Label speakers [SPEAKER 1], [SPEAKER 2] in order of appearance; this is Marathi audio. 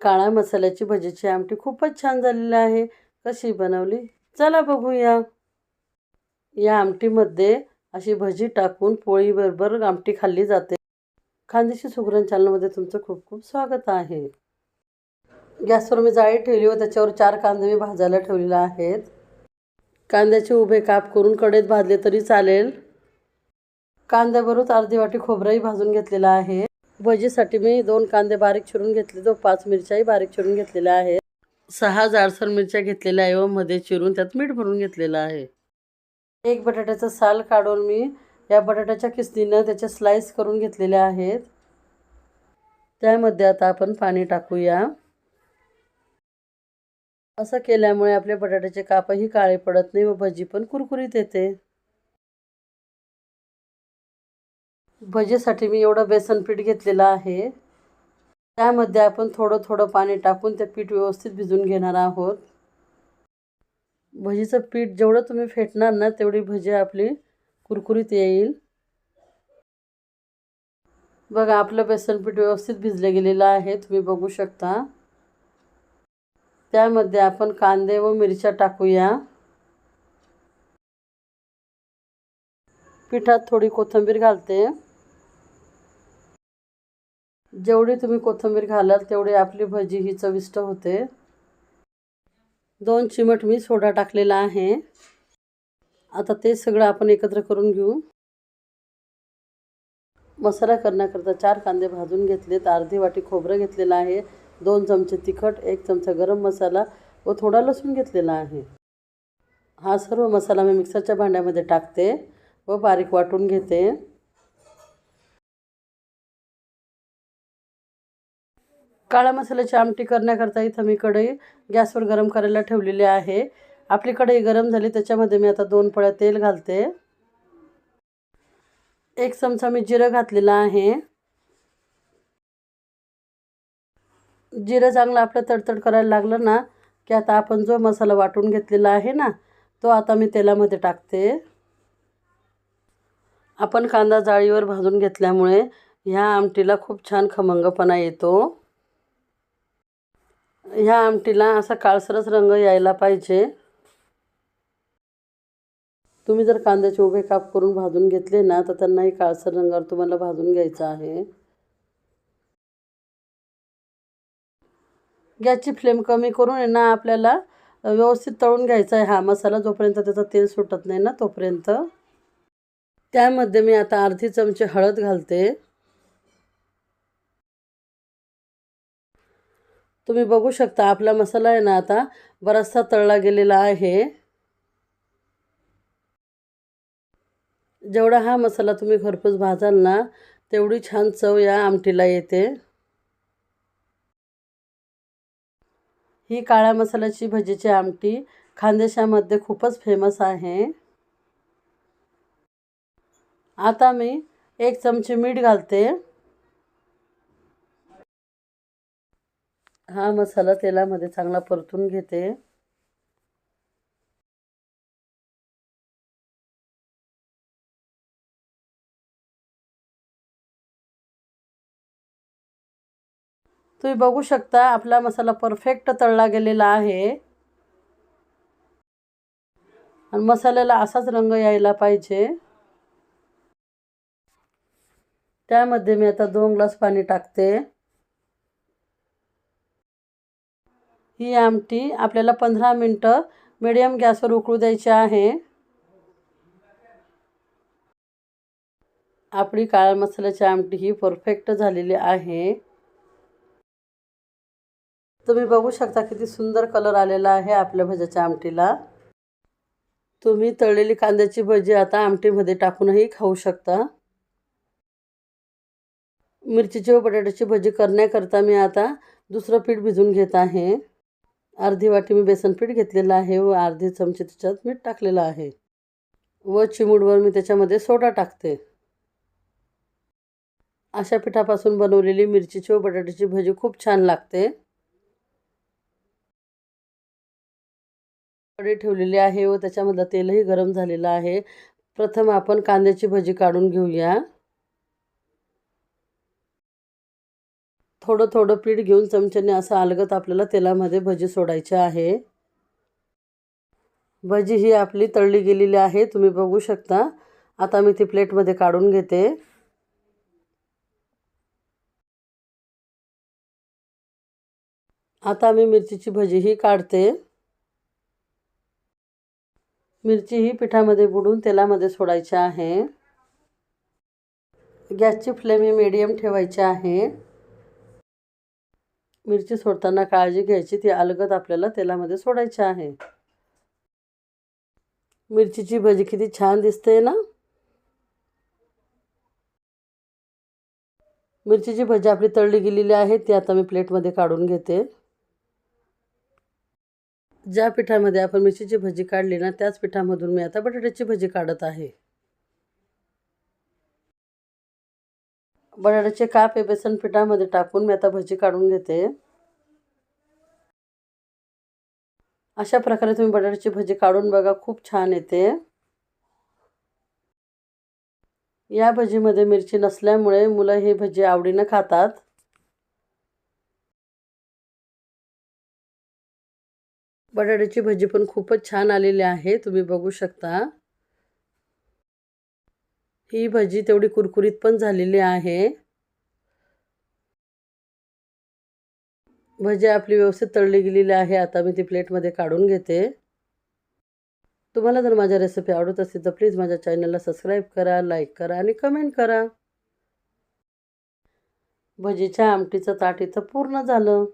[SPEAKER 1] काळ्या मसाल्याची भजीची आमटी खूपच छान झालेली आहे. कशी बनवली? चला बघूया. या आमटीमध्ये अशी भजी टाकून पोळीबरोबर आमटी खाल्ली जाते. खानदेशी सुगरण चॅनलमध्ये तुमचं खूप खूप स्वागत आहे. गॅसवर मी जाळी ठेवली व त्याच्यावर चार कांदे मी भाजायला ठेवलेले आहेत. कांद्याचे उभे काप करून कडेत भाजले तरी चालेल. कांद्याबरोबर अर्धी वाटी खोबराही भाजून घेतलेला आहे. भजीसाठी मी दोन कांदे बारीक चिरून घेतले तो पाच मिरच्याही बारीक चिरून घेतलेल्या आहेत. सहा जाडसर मिरच्या घेतलेल्या आहे व मध्ये चिरून त्यात मीठ भरून घेतलेलं आहे. एक बटाट्याचं साल काढून मी या बटाट्याच्या किसनीनं त्याचे स्लाईस करून घेतलेले आहेत. त्यामध्ये आता आपण पाणी टाकूया. असं केल्यामुळे आपले बटाट्याचे कापही काळे पडत नाही व भजी पण कुरकुरीत येते. भजीसाठी मी एवढं बेसन पीठ घेतलेलं आहे. त्यामध्ये आपण थोडं थोडं पाणी टाकून ते पीठ व्यवस्थित भिजून घेणार आहोत. भजीचं पीठ जेवढं तुम्ही फेटणार ना तेवढी भजी आपली कुरकुरीत येईल. बघा आपलं बेसन पीठ व्यवस्थित भिजलं गेलेलं आहे तुम्ही बघू शकता. त्यामध्ये आपण कांदे व मिरच्या टाकूया. पिठात थोडी कोथिंबीर घालते. जेवढी तुम्ही कोथिंबीर घालाल तेवढी आपली भजी ही चविष्ट होते. दोन चिमट मी सोडा टाकलेला आहे. आता ते सगळं आपण एकत्र करून घेऊ. मसाला करण्याकरता चार कांदे भाजून घेतलेत. अर्धी वाटी खोबरं घेतलेलं आहे. दोन चमचे तिखट एक चमचा गरम मसाला व थोडा लसूण घेतलेला आहे. हा सर्व मसाला मी मिक्सरच्या भांड्यामध्ये टाकते व बारीक वाटून घेते. काळा मसाल्याची आमटी करण्याकरता इथं मी कढई गॅसवर गरम करायला ठेवलेली आहे. आपली कढई गरम झाली त्याच्यामध्ये मी आता दोन पळ्या तेल घालते. एक चमचा मी जिरं घातलेलं आहे. जिरं चांगलं आपलं तडतड करायला लागलं ना की आता आपण जो मसाला वाटून घेतलेला आहे ना तो आता मी तेलामध्ये टाकते. आपण कांदा जाळीवर भाजून घेतल्यामुळे ह्या आमटीला खूप छान खमंगपणा येतो. ह्या आमटीला असा काळसरच रंग यायला पाहिजे. तुम्ही जर कांद्याचे उभे काप करून भाजून घेतले ना तर त्यांनाही काळसर रंगावर तुम्हाला भाजून घ्यायचं आहे. गॅसची फ्लेम कमी करून आहे ना आपल्याला व्यवस्थित तळून घ्यायचा आहे हा मसाला जोपर्यंत त्याचं तेल सुटत नाही ना तोपर्यंत. त्यामध्ये मी आता अर्धी चमचे हळद घालते. तुम्ही बघू शकता आपला मसाला आहे ना आता बराचसा तळला गेलेला आहे. जेवढा हा मसाला तुम्ही घरपोच भाजाल ना तेवढी छान चव या आमटीला येते. ही काळ्या मसाल्याची भजीची आमटी खानदेशामध्ये खूपच फेमस आहे. आता मी एक चमचे मीठ घालते. हा मसाला तेलामध्ये चांगला परतून घेते. तुम्ही बघू शकता आपला मसाला परफेक्ट तळला गेलेला आहे. आणि मसाल्याला असाच रंग यायला पाहिजे. त्यामध्ये मी आता दोन ग्लास पाणी टाकते. ही आमटी आपल्याला पंधरा मिनटं मिडियम गॅसवर उकळू द्यायची आहे. आपली काळ्या मसाल्याची आमटी ही परफेक्ट झालेली आहे. तुम्ही बघू शकता किती सुंदर कलर आलेला आहे आपल्या भज्याच्या आमटीला. तुम्ही तळलेली कांद्याची भजी आता आमटीमध्ये टाकूनही खाऊ शकता. मिरचीची व बटाट्याची भजी करण्याकरता मी आता दुसरं पीठ भिजून घेत आहे. अर्धी वाटी मी बेसन पीठ घेतलेलं आहे व अर्धी चमचे त्याच्यात मीठ टाकलेलं आहे. व चिमूडवर मी त्याच्यामध्ये सोडा टाकते. अशा पिठापासून बनवलेली मिरचीची व बटाट्याची भजी खूप छान लागते. कढई ठेवलेली आहे व त्याच्यामधलं तेलही गरम झालेलं आहे. प्रथम आपण कांद्याची भजी काढून घेऊया. थोडं थोडं पीठ घेऊन चमच्याने असं अलगत आपल्याला तेलामध्ये भजी सोडायची आहे. भजी ही आपली तळली गेलेली आहे तुम्ही बघू शकता. आता मी ती प्लेटमध्ये काढून घेते. आता मी मिरचीची भजी ही काढते. मिरची ही पिठामध्ये बुडून तेलामध्ये सोडायची आहे. गॅसची फ्लेम ही मीडियम ठेवायची आहे. मिरची सोडताना काळजी घ्यायची ती अलगद आपल्याला तेलामध्ये सोडायची आहे. मिरचीची भजी किती छान दिसते ना? मिरचीची भजी आपली तळली गेलेली आहे ती आता मी प्लेटमध्ये काढून घेते. ज्या पिठामध्ये आपण मिरचीची भजी काढली ना त्याच पिठामधून मी आता बटाट्याची भजी काढत आहे. बटाट्याचे काप हे बेसन पिठामध्ये टाकून मी आता भजी काढून घेते. अशा प्रकारे तुम्ही बटाट्याची भजी काढून बघा खूप छान येते. या भजीमध्ये मिरची नसल्यामुळे मुलं ही भजी आवडीनं खातात. बटाट्याची भजी पण खूपच छान आलेली आहे तुम्ही बघू शकता. ही भजी तेवढी कुरकुरीत पण झालेली आहे. भजी आपली व्यवस्थित तळली गेलेली आहे. आता मी ती प्लेटमध्ये काढून घेते. तुम्हाला जर माझ्या रेसिपी आवडत असतील तर प्लीज माझ्या चॅनलला सबस्क्राईब करा लाईक करा आणि कमेंट करा. भजीच्या आमटीचं ताट इथं पूर्ण झालं.